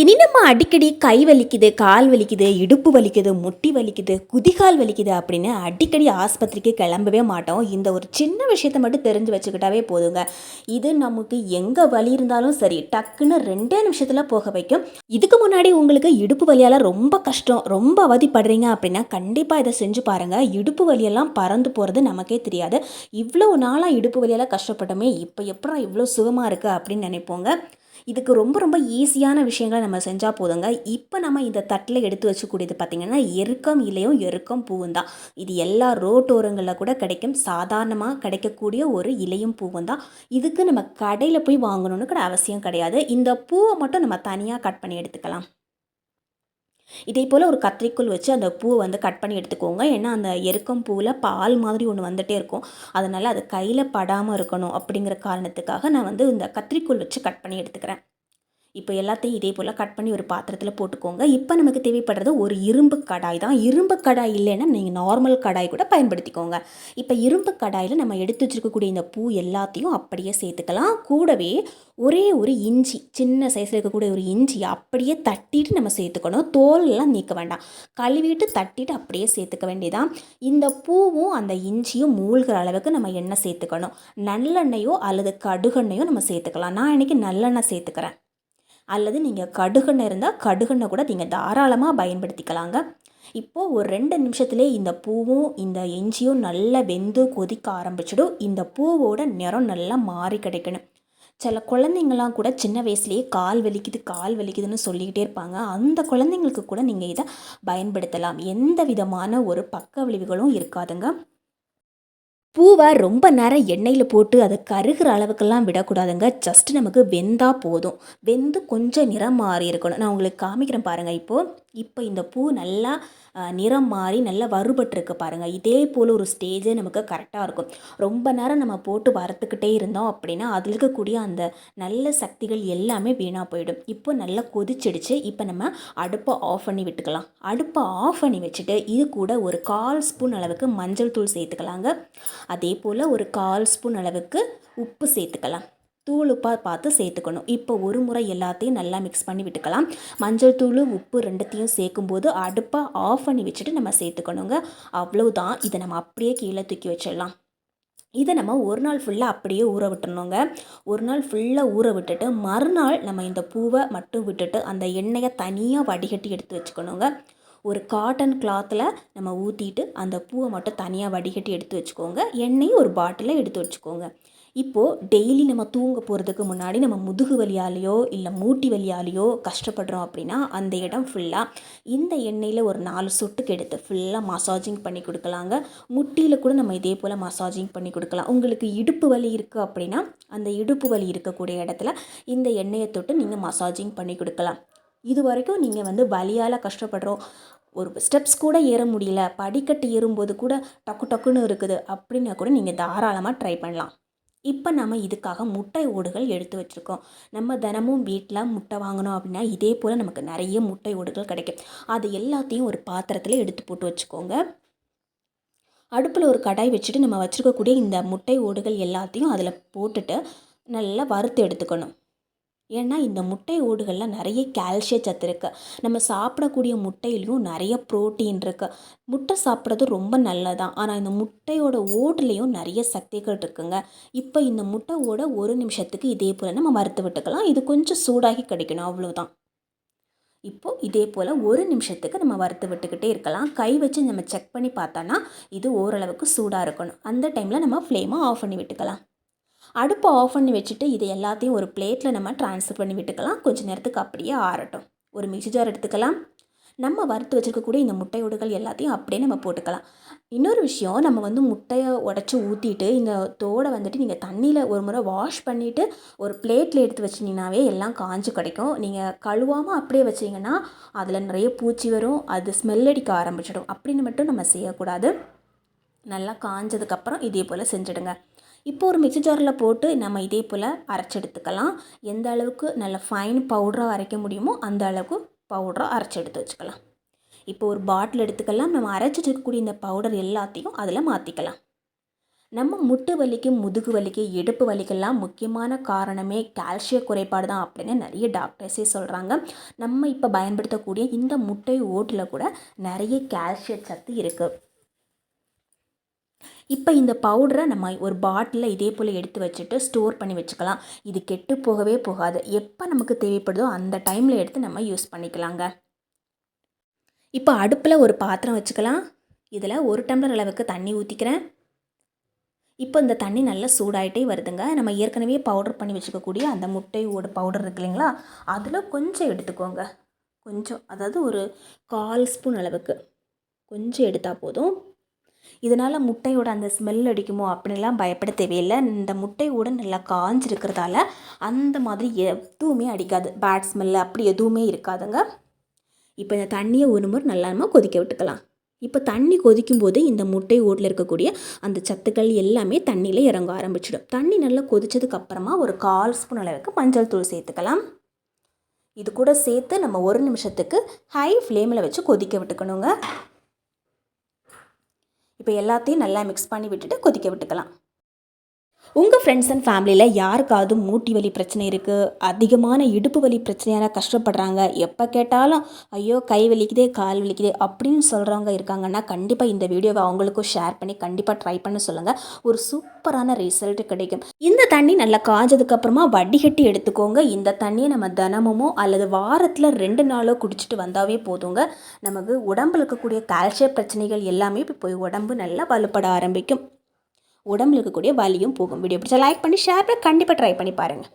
இனி நம்ம அடிக்கடி கை வலிக்குது கால் வலிக்குது இடுப்பு வலிக்குது முட்டி வலிக்குது குதிகால் வலிக்குது அப்படின்னு அடிக்கடி ஆஸ்பத்திரிக்கு கிளம்பவே மாட்டோம். இந்த ஒரு சின்ன விஷயத்தை மட்டும் தெரிஞ்சு வச்சுக்கிட்டாவே போதுங்க. இது நமக்கு எங்கே வலி இருந்தாலும் சரி டக்குன்னு ரெண்டே நிமிஷத்தில் போக வைக்கும். இதுக்கு முன்னாடி உங்களுக்கு இடுப்பு வலியால் ரொம்ப கஷ்டம் ரொம்ப அவதிப்படுறீங்க அப்படின்னா கண்டிப்பாக இதை செஞ்சு பாருங்கள் இடுப்பு வலியெல்லாம் பறந்து போகிறது நமக்கே தெரியாது. இவ்வளோ நாளாக இடுப்பு வலியால் கஷ்டப்பட்டோமே இப்போ எப்படா இவ்வளோ சுகமாக இருக்குது அப்படின்னு நினைப்போங்க. இதுக்கு ரொம்ப ரொம்ப ஈஸியான விஷயங்களை நம்ம செஞ்சால் போதுங்க. இப்போ நம்ம இந்த தட்டில் எடுத்து வச்சுக்கூடியது பார்த்திங்கன்னா எருக்கம் இலையும் எருக்கம் பூவும் தான். இது எல்லா ரோட்டோரங்களில் கூட கிடைக்கும். சாதாரணமாக கிடைக்கக்கூடிய ஒரு இலையும் பூவும் தான். இதுக்கு நம்ம கடையில் போய் வாங்கணும்னு கூட அவசியம் கிடையாது. இந்த பூவை மட்டும் நம்ம தனியாக கட் பண்ணி எடுத்துக்கலாம். இதே போல் ஒரு கத்திரிக்கோல் வச்சு அந்த பூவை வந்து கட் பண்ணி எடுத்துக்கோங்க. ஏன்னா அந்த எருக்கம் பூவில் பால் மாதிரி ஒன்று வந்துகிட்டே இருக்கும். அதனால் அது கையில் படாமல் இருக்கணும் அப்படிங்கிற காரணத்துக்காக நான் வந்து இந்த கத்திரிக்கோல் வச்சு கட் பண்ணி எடுத்துக்கிறேன். இப்போ எல்லாத்தையும் இதே போல் கட் பண்ணி ஒரு பாத்திரத்தில் போட்டுக்கோங்க. இப்போ நமக்கு தேவைப்படுறது ஒரு இரும்பு கடாய் தான். இரும்பு கடாய் இல்லைன்னா நீங்கள் நார்மல் கடாய் கூட பயன்படுத்திக்கோங்க. இப்போ இரும்பு கடாயில் நம்ம எடுத்து வச்சுருக்கக்கூடிய இந்த பூ எல்லாத்தையும் அப்படியே சேர்த்துக்கலாம். கூடவே ஒரே ஒரு இஞ்சி சின்ன சைஸில் இருக்கக்கூடிய ஒரு இஞ்சி அப்படியே தட்டிட்டு நம்ம சேர்த்துக்கணும். தோலெல்லாம் நீக்க வேண்டாம். கழுவிட்டு தட்டிட்டு அப்படியே சேர்த்துக்க வேண்டியதான் இந்த பூவும் அந்த இஞ்சியும் மூழ்கிற அளவுக்கு நம்ம எண்ணெய் சேர்த்துக்கணும். நல்லெண்ணெயோ அல்லது கடுகெண்ணையோ நம்ம சேர்த்துக்கலாம். நான் இன்றைக்கி நல்லெண்ணெய் சேர்த்துக்கிறேன். அல்லது நீங்கள் கடுகெண்ணெய் இருந்தால் கடுகெண்ணெய் கூட நீங்கள் தாராளமாக பயன்படுத்திக்கலாங்க. இப்போது ஒரு ரெண்டு நிமிஷத்துலேயே இந்த பூவும் இந்த இஞ்சியும் நல்லா வெந்து கொதிக்க ஆரம்பிச்சிடும். இந்த பூவோட நிறம் நல்லா மாறி கிடைக்கணும். சில குழந்தைங்களாம் கூட சின்ன வயசுலேயே கால் வலிக்குது கால் வலிக்குதுன்னு சொல்லிக்கிட்டே இருப்பாங்க. அந்த குழந்தைங்களுக்கு கூட நீங்கள் இதை பயன்படுத்தலாம். எந்த விதமான ஒரு பக்க விளைவுகளும் இருக்காதுங்க. பூவை ரொம்ப நேரம் எண்ணெயில் போட்டு அதை கருகிற அளவுக்கெல்லாம் விடக்கூடாதுங்க. ஜஸ்ட் நமக்கு வெந்தா போதும். வெந்து கொஞ்சம் நிறம் மாறி இருக்கணும் நான் உங்களுக்கு காமிக்கிறேன் பாருங்கள் இப்போது இப்போ இந்த பூ நல்லா நிறம் மாறி நல்லா வறுபட்டுருக்கு பாருங்கள் இதே போல் ஒரு ஸ்டேஜே நமக்கு கரெக்டாக இருக்கும். ரொம்ப நேரம் நம்ம போட்டு வறுத்துக்கிட்டே இருந்தோம் அப்படின்னா அதில் இருக்கக்கூடிய அந்த நல்ல சக்திகள் எல்லாமே வீணாக போயிடும். இப்போ நல்லா கொதிச்சிடுச்சு. இப்போ நம்ம அடுப்பை ஆஃப் பண்ணி விட்டுக்கலாம். அடுப்பை ஆஃப் பண்ணி வச்சுட்டு இது கூட ஒரு கால் ஸ்பூன் அளவுக்கு மஞ்சள் தூள் சேர்த்துக்கலாங்க. அதே போல் ஒரு கால் ஸ்பூன் அளவுக்கு உப்பு சேர்த்துக்கலாம். தூள் உப்பாக பார்த்து சேர்த்துக்கணும். இப்போ ஒரு முறை எல்லாத்தையும் நல்லா மிக்ஸ் பண்ணி விட்டுக்கலாம். மஞ்சள் தூள் உப்பு ரெண்டுத்தையும் சேர்க்கும்போது அடுப்பை ஆஃப் பண்ணி வச்சுட்டு நம்ம சேர்த்துக்கணுங்க. அவ்வளோதான் இதை நம்ம அப்படியே கீழே தூக்கி வச்சிடலாம். இதை நம்ம ஒரு நாள் ஃபுல்லாக அப்படியே ஊற விட்டுறணுங்க. ஒரு நாள் ஃபுல்லாக ஊற விட்டுட்டு மறுநாள் நம்ம இந்த பூவை மட்டும் விட்டுட்டு அந்த எண்ணெயை தனியாக வடிகட்டி எடுத்து வச்சுக்கணுங்க. ஒரு காட்டன் கிளாத்தில் நம்ம ஊற்றிட்டு அந்த பூவை மட்டும் தனியாக வடிகட்டி எடுத்து வச்சுக்கோங்க. எண்ணெயும் ஒரு பாட்டிலில் எடுத்து வச்சுக்கோங்க. இப்போது டெய்லி நம்ம தூங்க போகிறதுக்கு முன்னாடி நம்ம முதுகு வலியாலேயோ இல்லை மூட்டி வலியாலேயோ கஷ்டப்படுறோம் அப்படின்னா அந்த இடம் ஃபுல்லாக இந்த எண்ணெயில் ஒரு நாலு சொட்டுக்கு எடுத்து ஃபுல்லாக மசாஜிங் பண்ணி கொடுக்கலாங்க. முட்டியில் கூட நம்ம இதே போல் மசாஜிங் பண்ணி கொடுக்கலாம். உங்களுக்கு இடுப்பு வலி இருக்குது அப்படின்னா அந்த இடுப்பு வலி இருக்கக்கூடிய இடத்துல இந்த எண்ணெயை தொட்டு நீங்கள் மசாஜிங் பண்ணி கொடுக்கலாம். இது வரைக்கும் நீங்கள் வந்து வலியால் கஷ்டப்படுறோம். ஒரு ஸ்டெப்ஸ் கூட ஏற முடியல படிக்கட்டு ஏறும்போது கூட டக்கு டக்குன்னு இருக்குது அப்படின்னா கூட நீங்கள் தாராளமாக ட்ரை பண்ணலாம். இப்போ நம்ம இதுக்காக முட்டை ஓடுகள் எடுத்து வச்சுருக்கோம். நம்ம தினமும் வீட்டில் முட்டை வாங்கினோம் அப்படின்னா இதே போல் நமக்கு நிறைய முட்டை ஓடுகள் கிடைக்கும். அது எல்லாத்தையும் ஒரு பாத்திரத்தில் எடுத்து போட்டு வச்சுக்கோங்க. அடுப்பில் ஒரு கடாய் வச்சுட்டு நம்ம வச்சுருக்கக்கூடிய இந்த முட்டை ஓடுகள் எல்லாத்தையும் அதில் போட்டுட்டு நல்லா வறுத்து எடுத்துக்கணும். ஏன்னா இந்த முட்டை ஓடுகளில் நிறைய கால்சிய சத்து இருக்குது நம்ம சாப்பிடக்கூடிய முட்டையிலையும் நிறைய ப்ரோட்டீன் இருக்குது முட்டை சாப்பிட்றது ரொம்ப நல்லதான் ஆனால் இந்த முட்டையோட ஓடுலேயும் நிறைய சக்திகள் இருக்குங்க. இப்போ இந்த முட்டை ஓட ஒரு நிமிஷத்துக்கு இதே போல் நம்ம வறுத்து விட்டுக்கலாம். இது கொஞ்சம் சூடாகி கிடைக்கணும். அவ்வளோதான் இப்போது இதே போல் ஒரு நிமிஷத்துக்கு நம்ம வறுத்து விட்டுக்கிட்டே இருக்கலாம். கை வச்சு நம்ம செக் பண்ணி பார்த்தோன்னா இது ஓரளவுக்கு சூடாக இருக்கணும். அந்த டைமில் நம்ம ஃப்ளேமை ஆஃப் பண்ணி விட்டுக்கலாம். அடுப்பை ஆஃப் பண்ணி வச்சுட்டு இது எல்லாத்தையும் ஒரு பிளேட்டில் நம்ம ட்ரான்ஸ்ஃபர் பண்ணி விட்டுக்கலாம். கொஞ்சம் நேரத்துக்கு அப்படியே ஆறட்டும். ஒரு மிக்சி ஜார் எடுத்துக்கலாம். நம்ம வறுத்து வச்சுருக்கக்கூடிய இந்த முட்டையோடுகள் எல்லாத்தையும் அப்படியே நம்ம போட்டுக்கலாம். இன்னொரு விஷயம் நம்ம வந்து முட்டையை உடச்சி ஊற்றிட்டு இந்த தோடை வந்துட்டு நீங்கள் தண்ணியில் ஒரு முறை வாஷ் பண்ணிவிட்டு ஒரு பிளேட்டில் எடுத்து வச்சிங்கனாவே எல்லாம் காஞ்சு கிடைக்கும். நீங்கள் கழுவாமல் அப்படியே வச்சிங்கன்னா அதில் நிறைய பூச்சி வரும் அது ஸ்மெல் அடிக்க ஆரம்பிச்சிடும். அப்படின்னு மட்டும் நம்ம செய்யக்கூடாது. நல்லா காஞ்சதுக்கப்புறம் இதே போல் செஞ்சுடுங்க. இப்போ ஒரு மிக்சி ஜாரில் போட்டு நம்ம இதே போல் அரைச்சி எடுத்துக்கலாம் எந்த அளவுக்கு நல்ல ஃபைன் பவுடராக அரைக்க முடியுமோ அந்த அளவுக்கு பவுடராக அரைச்சி எடுத்து வச்சுக்கலாம். இப்போ ஒரு பாட்டில் எடுத்துக்கலாம். நம்ம அரைச்சிட்டு இருக்கக்கூடிய இந்த பவுடர் எல்லாத்தையும் அதில் மாற்றிக்கலாம் நம்ம முட்டு வலிக்கு முதுகு வலிக்கு இடுப்பு வலிக்கெல்லாம் முக்கியமான காரணமே கால்சிய குறைபாடு தான் அப்படின்னு நிறைய டாக்டர்ஸே சொல்கிறாங்க நம்ம இப்போ பயன்படுத்தக்கூடிய இந்த முட்டை ஓட்டில் கூட நிறைய கால்சிய சத்து இருக்குது இப்போ இந்த பவுடரை நம்ம ஒரு பாட்டிலில் இதே போல் எடுத்து வச்சுட்டு ஸ்டோர் பண்ணி வச்சுக்கலாம். இது கெட்டு போகவே போகாது. எப்போ நமக்கு தேவைப்படுதோ அந்த டைமில் எடுத்து நம்ம யூஸ் பண்ணிக்கலாங்க. இப்போ அடுப்பில் ஒரு பாத்திரம் வச்சுக்கலாம். இதில் ஒரு டம்ளர் அளவுக்கு தண்ணி ஊற்றிக்கிறேன் இப்போ இந்த தண்ணி நல்லா சூடாயிட்டே வருதுங்க. நம்ம ஏற்கனவே பவுடர் பண்ணி வச்சுக்கக்கூடிய அந்த முட்டையோட பவுடர் இருக்கு இல்லைங்களா? அதில் கொஞ்சம் எடுத்துக்கோங்க. கொஞ்சம் அதாவது ஒரு கால் ஸ்பூன் அளவுக்கு. கொஞ்சம் எடுத்தால் போதும். இதனால் முட்டையோட அந்த ஸ்மெல் அடிக்குமோ அப்படின்லாம் பயப்பட தேவையில்லை. இந்த முட்டையோட நல்லா காஞ்சிருக்கிறதால அந்த மாதிரி எதுவுமே அடிக்காது. பேட் ஸ்மெல் அப்படி எதுவுமே இருக்காதுங்க. இப்போ இந்த தண்ணியை ஒரு முறை நல்லா நம்ம கொதிக்க விட்டுக்கலாம். இப்போ தண்ணி கொதிக்கும் போது இந்த முட்டை ஓட்டில் இருக்கக்கூடிய அந்த சத்துக்கள் எல்லாமே தண்ணியில் இறங்க ஆரம்பிச்சிடும். தண்ணி நல்லா கொதிச்சதுக்கு அப்புறமா ஒரு கால் ஸ்பூன் அளவுக்கு மஞ்சள் தூள் சேர்த்துக்கலாம். இது கூட சேர்த்து நம்ம ஒரு நிமிஷத்துக்கு ஹை ஃப்ளேமில் வச்சு கொதிக்க விட்டுக்கணுங்க. இப்போ எல்லாத்தையும் நல்லா மிக்ஸ் பண்ணி விட்டுட்டு கொதிக்க விட்டுக்கலாம். உங்கள் ஃப்ரெண்ட்ஸ் அண்ட் ஃபேமிலியில் யாருக்காவது மூட்டி வலி பிரச்சனை இருக்குது அதிகமான இடுப்பு வலி பிரச்சனையால் கஷ்டப்படுறாங்க. எப்போ கேட்டாலும் ஐயோ கை வலிக்குதே கால் வலிக்குதே அப்படின்னு சொல்கிறவங்க இருக்காங்கன்னா கண்டிப்பாக இந்த வீடியோவை அவங்களுக்கும் ஷேர் பண்ணி கண்டிப்பாக ட்ரை பண்ண சொல்லுங்கள் ஒரு சூப்பரான ரிசல்ட் கிடைக்கும். இந்த தண்ணி நல்லா காஞ்சதுக்கப்புறமா வடிகட்டி எடுத்துக்கோங்க. இந்த தண்ணியை நம்ம தினமுமோ அல்லது வாரத்தில் ரெண்டு நாளோ குடிச்சிட்டு வந்தாவே போதுங்க. நமக்கு உடம்புல இருக்கக்கூடிய கால்சிய பிரச்சனைகள் எல்லாமே இப்போ போய் உடம்பு நல்லா வலுப்பட ஆரம்பிக்கும். உடம்புல இருக்கக்கூடிய வலியும் போகும். வீடியோ பிடிச்சா லைக் பண்ணி ஷேர் பண்ணி கண்டிப்பாக ட்ரை பண்ணி பாருங்கள்